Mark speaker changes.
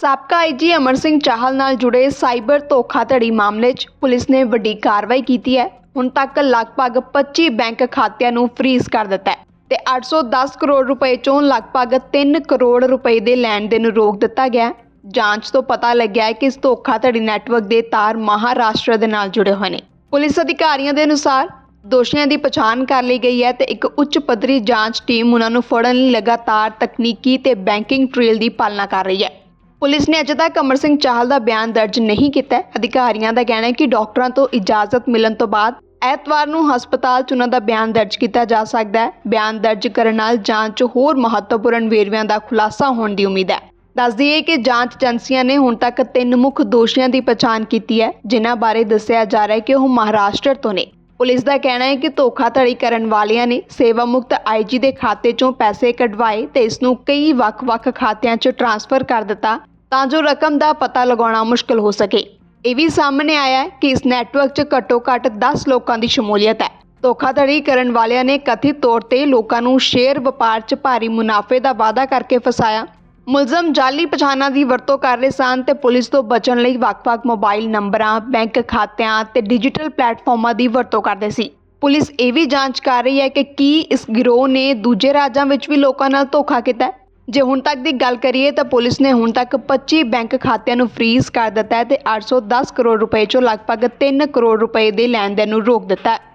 Speaker 1: ਸਾਬਕਾ ਆਈਜੀ ਅਮਰ ਸਿੰਘ ਚਾਹਲ ਨਾਲ ਜੁੜੇ ਸਾਈਬਰ ਧੋਖਾਧੜੀ ਮਾਮਲੇ 'ਚ ਪੁਲਿਸ ਨੇ ਵੱਡੀ ਕਾਰਵਾਈ ਕੀਤੀ ਹੈ। ਹੁਣ ਤੱਕ ਲਗਭਗ 25 ਬੈਂਕ ਖਾਤਿਆਂ ਨੂੰ ਫ੍ਰੀਜ਼ ਕਰ ਦਿੱਤਾ ਹੈ ਤੇ 810 ਕਰੋੜ ਰੁਪਏ ਚੋਂ ਲਗਭਗ 3 ਕਰੋੜ ਰੁਪਏ ਦੇ ਲੈਣ ਦੇਣ ਨੂੰ ਰੋਕ ਦਿੱਤਾ ਗਿਆ ਜਾਂਚ ਤੋਂ ਪਤਾ ਲੱਗਿਆ ਹੈ ਕਿ ਇਸ ਧੋਖਾਧੜੀ ਨੈਟਵਰਕ ਦੇ ਤਾਰ ਮਹਾਰਾਸ਼ਟਰ ਦੇ ਨਾਲ ਜੁੜੇ ਹੋਏ ਨੇ। ਪੁਲਿਸ ਅਧਿਕਾਰੀਆਂ ਦੇ ਅਨੁਸਾਰ ਦੋਸ਼ੀਆਂ ਦੀ ਪਛਾਣ ਕਰ ਲਈ ਗਈ ਹੈ ਤੇ ਇੱਕ ਉੱਚ ਪੱਧਰੀ ਜਾਂਚ ਟੀਮ ਉਹਨਾਂ ਨੂੰ ਫੜਨ ਲਈ ਲਗਾਤਾਰ ਤਕਨੀਕੀ ਤੇ ਬੈਂਕਿੰਗ ਟ੍ਰੇਲ ਦੀ ਪਾਲਣਾ ਕਰ ਰਹੀ ਹੈ। ਪੁਲਿਸ ਨੇ ਅਜੇ ਤੱਕ ਅਮਰ ਸਿੰਘ ਚਾਹਲ ਦਾ ਬਿਆਨ ਦਰਜ ਨਹੀਂ ਕੀਤਾ ਅਧਿਕਾਰੀਆਂ ਦਾ ਕਹਿਣਾ ਹੈ ਕਿ ਡਾਕਟਰਾਂ ਤੋਂ ਇਜਾਜ਼ਤ ਮਿਲਣ ਤੋਂ ਬਾਅਦ ਐਤਵਾਰ ਨੂੰ ਹਸਪਤਾਲ 'ਚ ਉਹਨਾਂ ਦਾ ਬਿਆਨ ਦਰਜ ਕੀਤਾ ਜਾ ਸਕਦਾ ਹੈ। ਬਿਆਨ ਦਰਜ ਕਰਨ ਨਾਲ ਜਾਂਚ 'ਚ ਹੋਰ ਮਹੱਤਵਪੂਰਨ ਵੇਰਵਿਆਂ ਦਾ ਖੁਲਾਸਾ ਹੋਣ ਦੀ ਉਮੀਦ ਹੈ। ਦੱਸ ਦਈਏ ਕਿ ਜਾਂਚ ਏਜੰਸੀਆਂ ਨੇ ਹੁਣ ਤੱਕ ਤਿੰਨ ਮੁੱਖ ਦੋਸ਼ੀਆਂ ਦੀ ਪਛਾਣ ਕੀਤੀ ਹੈ, ਜਿਨ੍ਹਾਂ ਬਾਰੇ ਦੱਸਿਆ ਜਾ ਰਿਹਾ ਹੈ ਕਿ ਉਹ ਮਹਾਰਾਸ਼ਟਰ ਤੋਂ ਨੇ। ਪੁਲਿਸ ਦਾ ਕਹਿਣਾ ਹੈ ਕਿ ਧੋਖਾਧੜੀ ਕਰਨ ਵਾਲਿਆਂ ਨੇ ਸੇਵਾ ਮੁਕਤ ਆਈਜੀ ਦੇ ਖਾਤੇ 'ਚੋਂ ਪੈਸੇ ਕਢਵਾਏ ਤੇ ਇਸ ਨੂੰ ਕਈ ਵੱਖ-ਵੱਖ ਖਾਤਿਆਂ 'ਚ ਟ੍ਰਾਂਸਫਰ ਕਰ ਦਿੱਤਾ। ਤਾਂ ਜੋ ਰਕਮ ਦਾ ਪਤਾ ਲਗਾਉਣਾ ਮੁਸ਼ਕਲ ਹੋ ਸਕੇ। ਇਹ ਵੀ ਸਾਹਮਣੇ ਆਇਆ ਕਿ ਇਸ ਨੈਟਵਰਕ 'ਚ ਘੱਟੋ-ਘੱਟ 10 ਲੋਕਾਂ ਦੀ ਸ਼ਮੂਲੀਅਤ ਹੈ। ਧੋਖਾਧੜੀ ਕਰਨ ਵਾਲਿਆਂ ਨੇ ਕਥਿਤ ਤੌਰ ਤੇ ਲੋਕਾਂ ਨੂੰ ਸ਼ੇਅਰ ਵਪਾਰ 'ਚ ਭਾਰੀ ਮੁਨਾਫੇ ਦਾ ਵਾਅਦਾ ਕਰਕੇ ਫਸਾਇਆ। ਮੁਲਜ਼ਮ ਜਾਲੀ ਪਛਾਣਾਂ ਦੀ ਵਰਤੋਂ ਕਰ ਰਹੇ ਸਨ ਤੇ ਪੁਲਿਸ ਤੋਂ ਬਚਣ ਲਈ ਵੱਖ-ਵੱਖ ਮੋਬਾਈਲ ਨੰਬਰਾਂ, ਬੈਂਕ ਖਾਤਿਆਂ ਤੇ ਡਿਜੀਟਲ ਪਲੇਟਫਾਰਮਾਂ ਦੀ ਵਰਤੋਂ ਕਰਦੇ ਸੀ। ਪੁਲਿਸ ਇਹ ਵੀ ਜਾਂਚ ਕਰ ਰਹੀ ਹੈ ਕਿ ਕੀ ਇਸ ਗਿਰੋਹ ਨੇ ਦੂਜੇ ਰਾਜਾਂ ਵਿੱਚ ਵੀ ਲੋਕਾਂ ਨਾਲ ਧੋਖਾ ਕੀਤਾ ਜੇ ਹੁਣ ਤੱਕ ਦੀ ਗੱਲ ਕਰੀਏ ਤਾਂ ਪੁਲਿਸ ਨੇ ਹੁਣ ਤੱਕ 25 ਬੈਂਕ ਖਾਤਿਆਂ ਨੂੰ ਫ੍ਰੀਜ਼ ਕਰ ਦਿੱਤਾ ਹੈ ਤੇ 810 ਕਰੋੜ ਰੁਪਏ ਚੋਂ ਲਗਭਗ 3 ਕਰੋੜ ਰੁਪਏ ਦੇ ਲੈਣ ਦੇਣ ਨੂੰ ਰੋਕ ਦਿੱਤਾ ਹੈ।